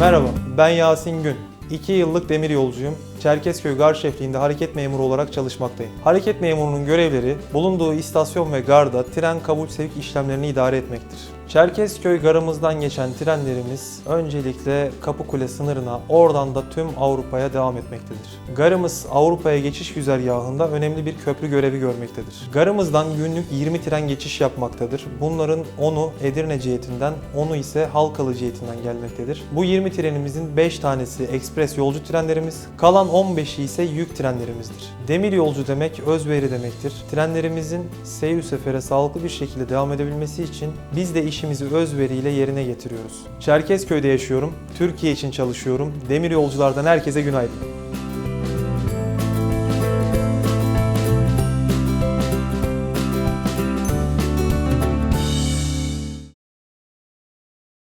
Merhaba, ben Yasin Gün. 2 yıllık demir yolcuyum. Çerkezköy Gar Şefliği'nde hareket memuru olarak çalışmaktayım. Hareket memurunun görevleri bulunduğu istasyon ve garda tren kabul sevk işlemlerini idare etmektir. Çerkezköy garımızdan geçen trenlerimiz öncelikle Kapıkule sınırına, oradan da tüm Avrupa'ya devam etmektedir. Garımız Avrupa'ya geçiş güzergahında önemli bir köprü görevi görmektedir. Garımızdan günlük 20 tren geçiş yapmaktadır. Bunların 10'u Edirne cihetinden, 10'u ise Halkalı cihetinden gelmektedir. Bu 20 trenimizin 5 tanesi ekspres yolcu trenlerimiz, kalan 15'i ise yük trenlerimizdir. Demir yolcu demek özveri demektir. Trenlerimizin seyir sefere sağlıklı bir şekilde devam edebilmesi için biz de işimizi özveriyle yerine getiriyoruz. Çerkezköy'de yaşıyorum, Türkiye için çalışıyorum. Demir yolculardan herkese günaydın.